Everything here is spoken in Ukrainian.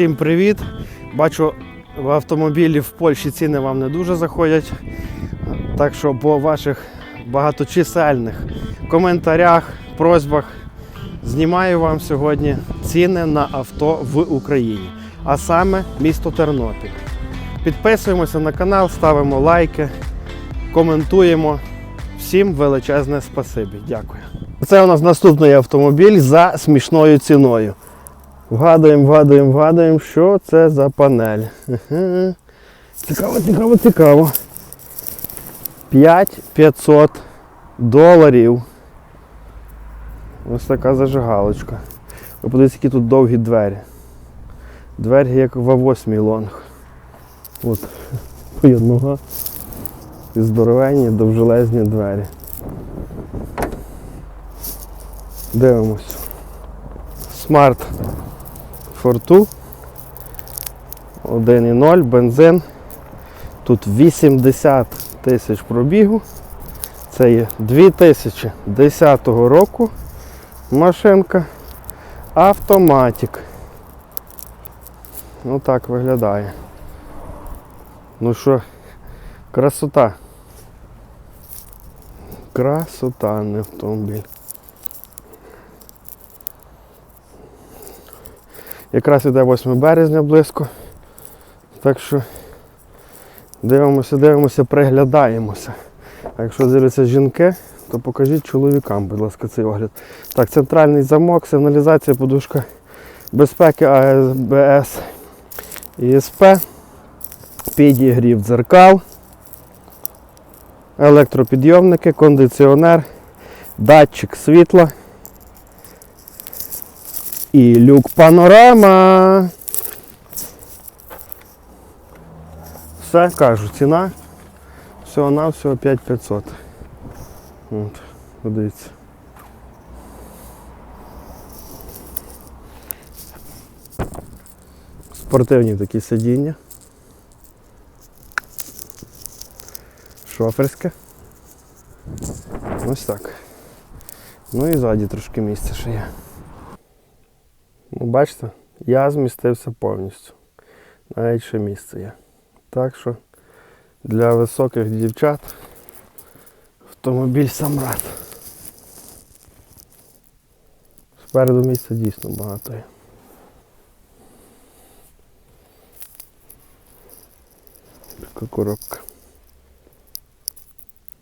Всім привіт! Бачу, в автомобілі в Польщі ціни вам не дуже заходять. Так що по ваших багаточисельних коментарях, просьбах знімаю вам сьогодні ціни на авто в Україні, а саме місто Тернопіль. Підписуємося на канал, ставимо лайки, коментуємо. Всім величезне спасибі. Дякую. Це у нас наступний автомобіль за смішною ціною. Вгадуємо, вгадуємо, вгадуємо, що це за панель. Цікаво, цікаво, цікаво. 5500 доларів. Ось така зажигалочка. Ви подивіться, які тут довгі двері. Двері як в А8 лонг. От, нога. І здоровенні, довжелезні двері. Дивимось. Смарт Форту 1,0 бензин. Тут 80 тисяч пробігу. Це є 2010 року машинка. Автоматик. Ну так виглядає. Ну що, красота. Красота, не автомобіль. Якраз іде 8 березня близько. Так що дивимося, дивимося, приглядаємося. А якщо дивляться жінки, то покажіть чоловікам, будь ласка, цей огляд. Так, центральний замок, сигналізація, подушка безпеки АСБС ІСП, підігрів дзеркал, електропідйомники, кондиціонер, датчик світла. І люк панорама. Все, кажу, ціна. Всього на всього 5500. От, подивіться. Спортивні такі сидіння. Шоферське. Ось так. Ну і ззаді трошки місця ще є. Ну, бачите, я змістився повністю. Навіть ще місце є. Так що для високих дівчат автомобіль самрад. Спереду місця дійсно багато є. Така коробка.